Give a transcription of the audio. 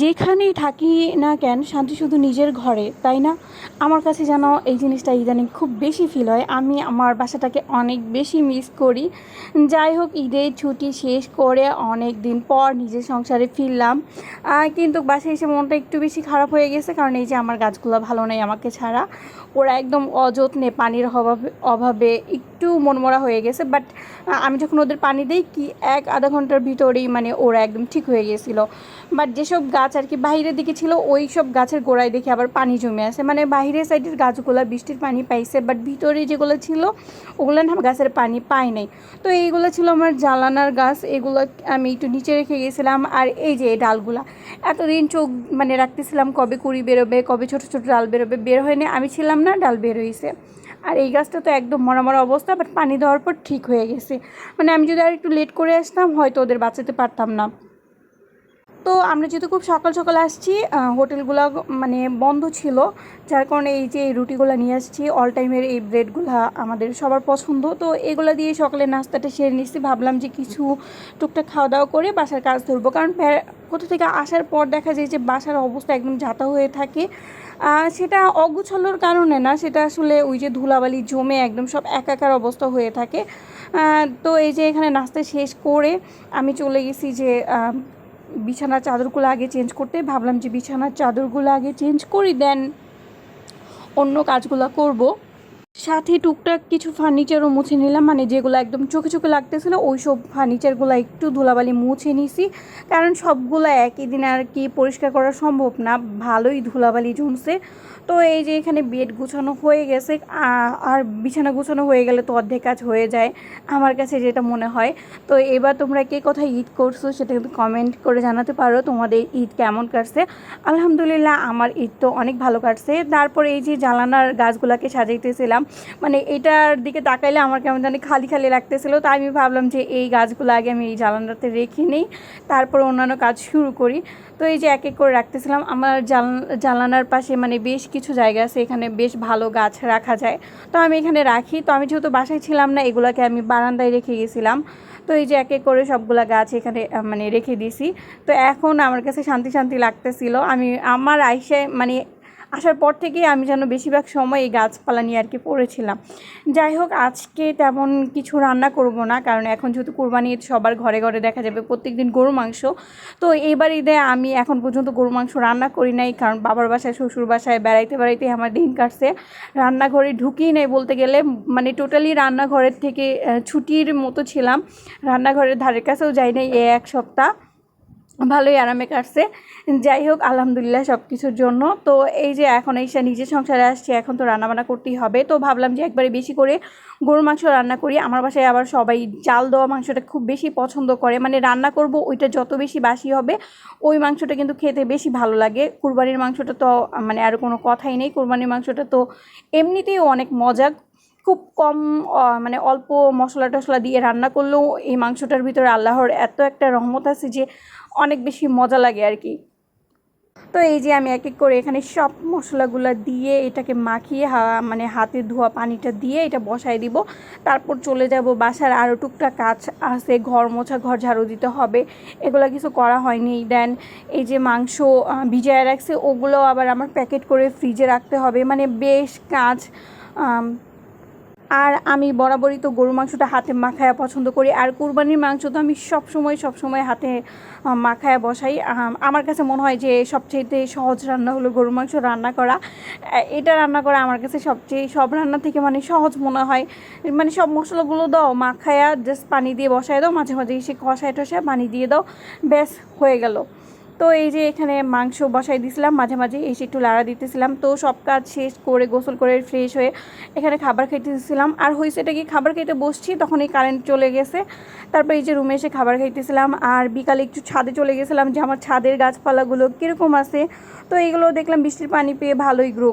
যেখানেই থাকি না কেন, শান্তি শুধু নিজের ঘরে, তাই না? আমার কাছে যেন এই জিনিসটা ইদানিং খুব বেশি ফিল হয়। আমি আমার বাসাটাকে অনেক বেশি মিস করি। যাই হোক ঈদের ছুটি শেষ করে অনেক দিন পর নিজের সংসারে ফিরলাম। কিন্তু বাসায় এসে মনটা একটু বেশি খারাপ হয়ে গেছে, কারণ এই যে আমার গাছগুলো ভালো নেই আমাকে ছাড়া। ওরা একদম অযত্নে পানির অভাবে অভাবে একটু মনমরা হয়ে গেছে। বাট আমি যখন ওদের পানি দিই, কি এক আধা ঘণ্টার ভিতরেই মানে ওরা একদম ঠিক হয়ে গেছিল। বাট যেসব গাছ আর কি বাইরের দিকে ছিল ওই সব গাছের গোড়ায় দেখে আবার পানি জমে আছে। মানে বাইরের সাইডের গাছগুলো বৃষ্টির পানি পাইছে বাট ভিতরে যেগুলো ছিল, ওগুলো না গাছের পানি পায় নাই। তো এইগুলো ছিল আমার জ্বালানার গাছ, এগুলো আমি একটু নিচে রেখে গেছিলাম, আর এই যে এই ডালগুলা। এতদিন চোখ মানে রাখতেছিলাম কবে কুড়ি বেরোবে, কবে ছোট ছোট ডাল বেরোবে, বের হয়নি, আমি ছিলাম না, ডাল বের হয়েছে আর এই গাছটা তো একদম মরা অবস্থা বাট পানি দেওয়ার পর ঠিক হয়ে গেছে। মানে আমি যদি আর একটু লেট করে আসতাম, হয়তো ওদের বাঁচাতে পারতাম না। তো আমরা যেহেতু খুব সকাল সকাল আসছি হোটেলগুলো মানে বন্ধ ছিল, যার কারণে এই যে এই রুটিগুলো নিয়ে আসছি অল টাইমের এই ব্রেডগুলো আমাদের সবার পছন্দ। তো এগুলো দিয়ে সকালে নাস্তাটা সেরে নিচ্ছি ভাবলাম যে কিছু টুকটাক খাওয়া দাওয়া করে বাসার কাজ ধরবো। কারণ কোথা থেকে আসার পর দেখা যায় যে বাসার অবস্থা একদম যাতা হয়ে থাকে। সেটা অগুছালোর কারণে না, সেটা আসলে ওই যে ধুলাবালি জমে একদম সব একাকার অবস্থা হয়ে থাকে। তো এই যে এখানে নাস্তা শেষ করে আমি চলে গেছি যে বিছানার চাদরগুলো আগে চেঞ্জ করতে ভাবলাম যে বিছানার চাদরগুলো আগে চেঞ্জ করি দেন। অন্য কাজগুলো করব। সাথে টুকটাক কিছু ফার্নিচারও মুছে নিলাম। মানে যেগুলো একদম চোখে চোখে লাগতেছিল ওই সব ফার্নিচারগুলো একটু ধুলাবালি মুছে নিছি। কারণ সবগুলো একই দিন আর কি পরিষ্কার করা সম্ভব না, ভালোই ধুলাবালি জমছে। তো এই যে এখানে বেড গুছানো হয়ে গেছে আর বিছানা গুছানো হয়ে গেলে তো অর্ধেক কাজ হয়ে যায়, আমার কাছে যেটা মনে হয়। তো এবার তোমরা কে কোথায় ঈদ করছ সেটা কিন্তু কমেন্ট করে জানাতে পারো, তোমাদের ঈদ কেমন কাটছে। আলহামদুলিল্লাহ, আমার ঈদ তো অনেক ভালো কাটছে। তারপরে এই যে জ্বালানার গাছগুলোকে সাজাইতেছিলাম মানে এটার দিকে তাকাইলে আমার কেমন জানি খালি খালি লাগতেছিল, তাই আমি ভাবলাম যে এই গাছগুলো আগে আমি এই জ্বালানাতে রেখে নিই, তারপর অন্যান্য কাজ শুরু করি। তো এই যে এক এক করে রাখতেছিলাম, আমার জাল- জানালার পাশে মানে বেশ কিছু জায়গা আছে, এখানে বেশ ভালো গাছ রাখা যায়। তো আমি এখানে রাখি, তো আমি যেহেতু বাসায় ছিলাম না, এগুলোকে আমি বারান্দায় রেখে গেছিলাম। তো এই যে এক এক করে সবগুলা গাছ এখানে মানে রেখে দিছি তো এখন আমার কাছে শান্তি শান্তি লাগতেছিল, আমি, আমার আইসে মানে আসার পর থেকেই আমি যেন বেশিরভাগ সময় এই গাছপালা নিয়ে আর কি পড়েছিলাম। যাই হোক, আজকে তেমন কিছু রান্না করব না, কারণ এখন যেহেতু কোরবানি ঈদ সবার ঘরে ঘরে দেখা যাবে প্রত্যেকদিন গরু মাংস। তো এবার ঈদে আমি এখন পর্যন্ত গরু মাংস রান্না করি নাই, কারণ বাবার বাসায়, শ্বশুর বাসায়, বেড়াইতে বেড়াইতে আমার দিন কাটছে। রান্নাঘরে ঢুকিয়ে নেই বলতে গেলে মানে টোটালি রান্নাঘরের থেকে ছুটির মতো ছিলাম। রান্নাঘরের ধারের কাছেও যাই নাই এই এক সপ্তাহ। ভালোই আরামে কাটছে। যাই হোক, আলহামদুলিল্লাহ সব কিছুর জন্য। তো এই যে এখন এসে নিজের সংসারে আসছি, এখন তো রান্নাবান্না করতেই হবে। তো ভাবলাম যে একবারে বেশি করে গরুর মাংস রান্না করি। আমার বাসায় আবার সবাই জাল দেওয়া মাংসটা খুব বেশি পছন্দ করে। মানে রান্না করব, ওইটা যত বেশি বাসি হবে, ওই মাংসটা কিন্তু খেতে বেশি ভালো লাগে। কুরবানির মাংসটা তো মানে আর কোনো কথাই নেই। কুরবানির মাংসটা তো এমনিতেই অনেক মজা খুব কম মানে অল্প মশলা টশলা দিয়ে রান্না করলেও এই মাংসটার ভিতরে আল্লাহর এত একটা রহমত আছে যে অনেক বেশি মজা লাগে আর কি। তো এই যে আমি এক এক করে এখানে সব মশলাগুলো দিয়ে এটাকে মাখিয়ে মানে হাতে ধোয়া পানিটা দিয়ে এটা বসায় দিব। তারপর চলে যাব বাসার আরও টুকটাক কাজ আছে, ঘর মোছা, ঘর ঝাড়ু দিতে হবে। এগুলো কিছু করা হয়নি। দেন এই যে মাংস ভিজায় রাখছে, ওগুলো আবার আমার প্যাকেট করে ফ্রিজে রাখতে হবে। মানে বেশ কাজ আর আমি বরাবরই তো গরু মাংসটা হাতে মাখায়া পছন্দ করি। আর কুরবানির মাংস তো আমি সব সময় সব সময় হাতে মাখায়া বসাই। আমার কাছে মনে হয় যে সবচেয়ে সহজ রান্না হলো গরু মাংস রান্না করা। এটা রান্না করা আমার কাছে সবচেয়ে, সব রান্না থেকে মানে সহজ মনে হয়। মানে সব মশলাগুলো দাও, মাখায়া জাস্ট পানি দিয়ে বসায় দাও, মাঝে মাঝে এসে কষায় টষায় পানি দিয়ে দাও, ব্যাস, হয়ে গেল। তো এই যে এখানে মাংস বসাই দিয়েছিলাম মাঝে মাঝে এসে একটু লাড়া দিতেছিলাম। তো সব কাজ শেষ করে গোসল করে ফ্রেশ হয়ে এখানে খাবার খাইতে দিয়েছিলাম আর হয়েছে এটা কি খাবার খেতে বসছি, তখন এই কারেন্ট চলে গেছে। তারপর এই যে রুমে এসে খাবার খাইতেছিলাম। আর বিকালে একটু ছাদে চলে গেছিলাম যে আমার ছাদের গাছপালাগুলো কীরকম আছে। তো এইগুলো দেখলাম বৃষ্টির পানি পেয়ে ভালোই গ্রো